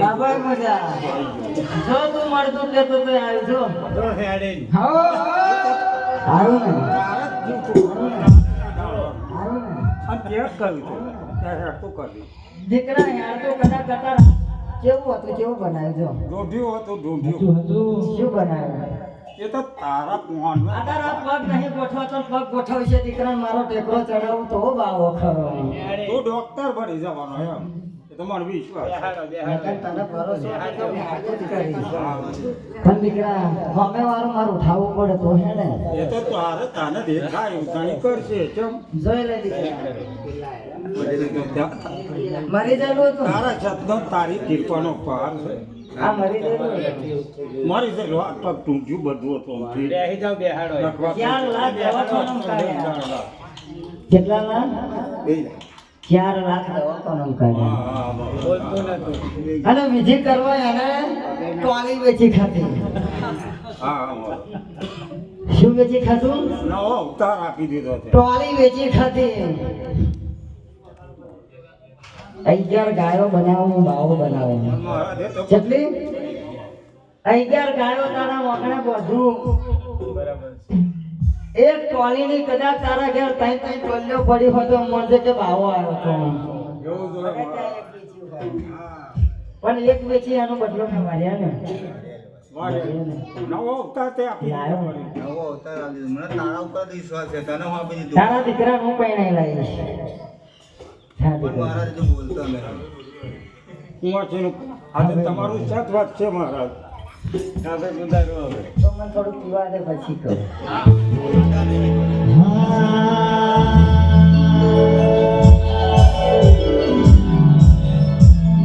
બાબા મજા. જો તું મળતું લેતો તો આવી જો. હારું ને હારું ને દીકરા યાર તો કેવું હતું કેવું બનાવ્યું જો? દોઢિયું હતું શું બનાવ્યું? એ તો તારા કોણ આધાર આ પગ નહીં ગોઠવાતો પગ ગોઠવશે દીકરા મારો ટેકરો ચડાવું તો બાવો ખરો. તું ડોક્ટર બની જવાનો એમ. એ તો મને વિશ્વાસ તને ભરોસો. પણ દીકરા મારું ઉઠાવવું પડે તો હે ને? એ તો તારે તાને દેખાય ઉતાણી કરશે કેમ જોઈ લે દીકરા. મરી જવું હતું તારા શબ્દ તારી કૃપાનો પાર છે. મરી જે પગ તૂટ્યું બધું હતું. કેટલા લાખ? બે લાખ. ચાર લાખ દવાખાનામાં કાઢ્યા. હા, હા, હા. અને વિધિ કરવા એને ટોલી વેચી હા. શું વેચી ખાધું? નવો આપી દીધો ટોલી વેચી ખાતી અગિયાર ગાયો બનાવું બાવો બનાવું. જેટલી? અગિયાર ગાયો તારા વગણે બધું. એક ટોલીની કદાચ તારા ઘેર ત્રણ ત્રણ ટોલીઓ પડી હોય તો મળશે કે ભાવો આવ્યો તો. પણ એક વેચી આનો બદલો માર્યા ને. મને. તારા ઉપર વિશ્વાસ છે. તને હું આપી દીધું? તારા દીકરા હું પહેણાઈ લાવીશ. હા, પણ દીકરા. મહારાજ જો બોલતો અમે કુંવરજીનું આજે તમારું સત વાત છે મહારાજ. તો મને થોડું પીવા દે પછી કહું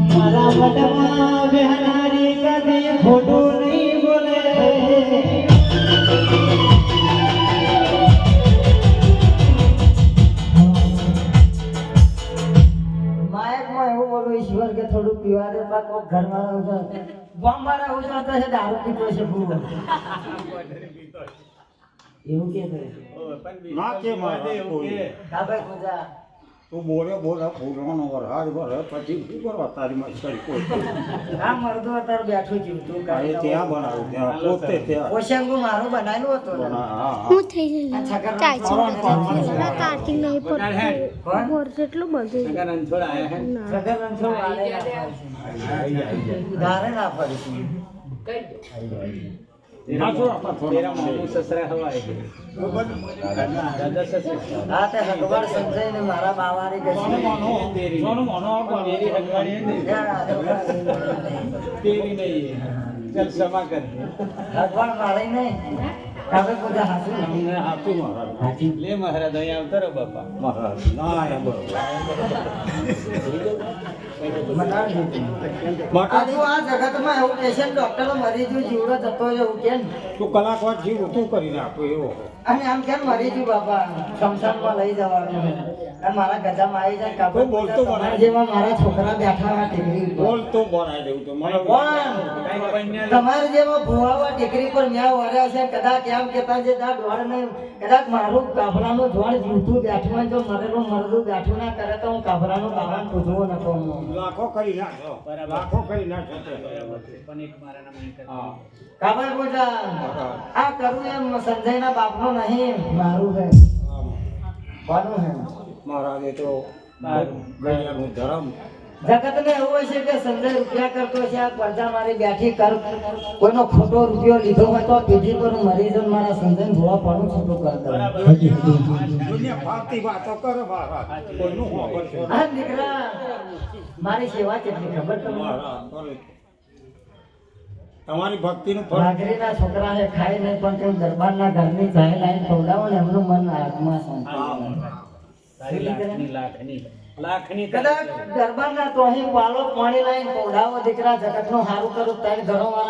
મારા મનમાં બેહનારી કદી ખોટું નહીં બોલે. માયકમાં એવું બોલું ઈશ્વર કે થોડું પીવા દે ઘરમાં ગામવાળા ઉજાતા છે દારૂ પીતો છે ભૂ એવું કે ના કે મહારાજ કોઈ. હા ભાઈ પૂજા તું બોલે બોલે ફૂલવાનો વરસાદ ભરે પછી શું કરવા તારી મસ્કરી કોઈ આ મરદો અત્યારે બેઠો છું તું કાલે ત્યાં બનાવ્યું ત્યાં પોતે ત્યાં. ઓશંગુ મારું બનાવેલું હતું. હા, હા, હા. હું થઈ પરમ ના કાર્તિક નહીં કોણ? મોર જેટલું બધું. છગર રણછોડ વાળે ધારે ના. પડી આ મારા બાવાની ગસી સોનું મોનો હગવાડ નહીં હવે બધા હાથું અમને હાચું મહારાજ મહારાજ ના બાપા બરોબર મટાડી દીધું. આજુ આ જગતમાં એવું પેશન્ટ ડોક્ટરો મરી ગયું જીવડો જતો એવું કે તું કલાક વાર જીવ તું કરીને આપો એવો અને આમ કેમ મરી ગયું બાપા? શમશાનમાં લઈ જવાનું. અને મારા ગજામાં આવી જાય કાપડ બોલતો તમારા જેવા મારા છોકરા બેઠા હોય ટેકરી ઉપર. બોલ તો બનાવી દેવું તો મને કોણ તમારે જેવા ભુવાવા ટેકરી પર ન્યા વર્યા છે કદાચ એમ કેતા જે દા દોડ ને. કદાચ મારું કાફરાનું જોડ જીવતું બેઠું હોય જો મરેલું મરલું બેઠું ના કરે તો હું કાફરાનું બાવન પૂછવો ન કહું. લાખો કરી નાખો. લાખો કરી નાખો. હા. કાબર પૂજા આ કરું એમ સંજયના બાપનું નહીં મારું હે. કોનું છે મહારાજે તો ગણ્યાનું ધર્મ. જગતને એવું હોય છે કે સંજય રૂપિયા કરતો છે આ પડદા મારી બેઠી કર. કોઈનો ખોટો રૂપિયો લીધો હોય તો પેઢી પર મરી મારા સંજય ભોળા પડું છૂટું કરતો હા દીકરા મારી સેવા કેટલી ખબર તમને. તમારી ભક્તિનું ફળ. ભાખરીના છોકરા છે ખાઈ નહીં પણ તેમ દરબારના ઘરની ચાય લાઈન ખવડાવો ને એમનું મન આત્મા શાંતિ કદાચ દરબારના તો અહીં વાલો પાણી લાઈન ખવડાવો દીકરા જગતનું સારું કરું તારી ઘરો જાય.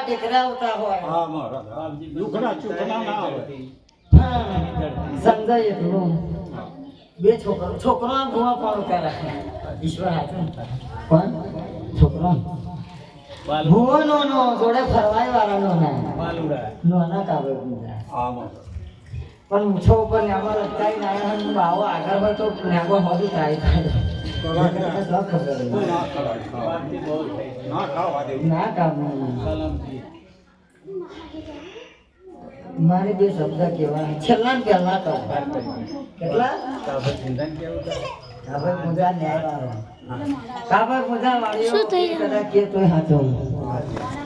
ટેકરા આવતા હોય ના સમજાય એટલું બે છોકરો છોકરો આમ ભૂવા પણ કરે ઈશ્વર હાથે કોણ છોકરો ભૂવો નો નો જોડે ફરવાય વાળાનો ના નો. ના કાવે પૂજા હા પણ મૂછો ઉપર આવ્યા હોય ને બાવો આગળ હોય તો ન્યાગો હોદું થાય. ના ના. ના ના કામ મારે બે શબ્દ કેવા છેલ્લા ને પહેલા તો કેટલા? કાબર પૂજા ન્યાયવાળો. કાબર પૂજા વાળીઓ કદા કદાચ કે તોય હાચું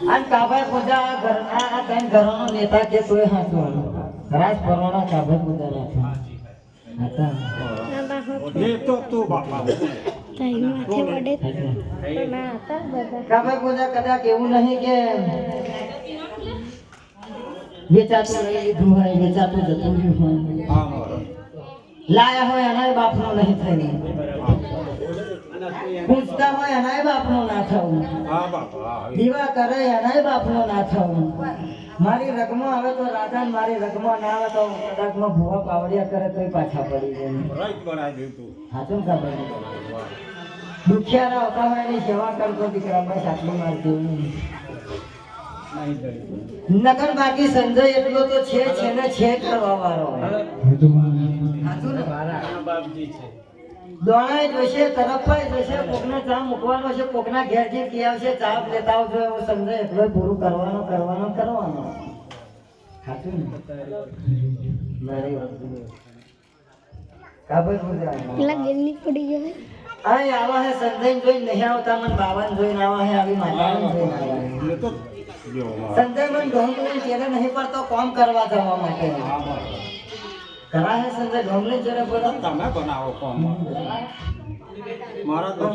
અને કાબર પૂજા આ ઘરના આ ત્રણ ઘરોનો નેતા કે તોય હાચો રાજ પરવાના કાબર પૂજા રાખે. હતા ને તો તો બાપા. ના કાબર પૂજા કદાચ એવું નહીં કે મારી રકમ આવે તો રાજા, મારી રગમાં ના આવે તો કદાચમાં ભૂવા પાવડિયા કરે તોય પાછા પડી જાય. તું હાચું ને ખબર દુખિયારા હોય એની સેવા કરતો દીકરા બસ આટલું મારતી નગર બાકી સંજય એટલો તો છે છે ને છે કરવા વાળો ને? દોણાય જોશે તરફાય જોશે કોકને ચા મૂકવાનો છે કોકના ઘેર જે કી આવશે ચા લેતા આવજો એવો સમજે એટલો પૂરું કરવાનો કરવાનો કરવાનો. સાચું ને? મારી વાત કાબર પૂજા પેલા ગેલની પડી ગયો અહીં આવા હે સંજય જોઈ નહીં આવતા મને બાવન જોઈને આવા હે આવી માતાને જોઈને આવા. સંજય મને ઢોંગલી ચેરે નહીં પડતો કામ કરવા જવા માટે. કરા હે સંજય ઢોંગલી ચેરે પડો? તમે બનાવો કોમ. મારા તો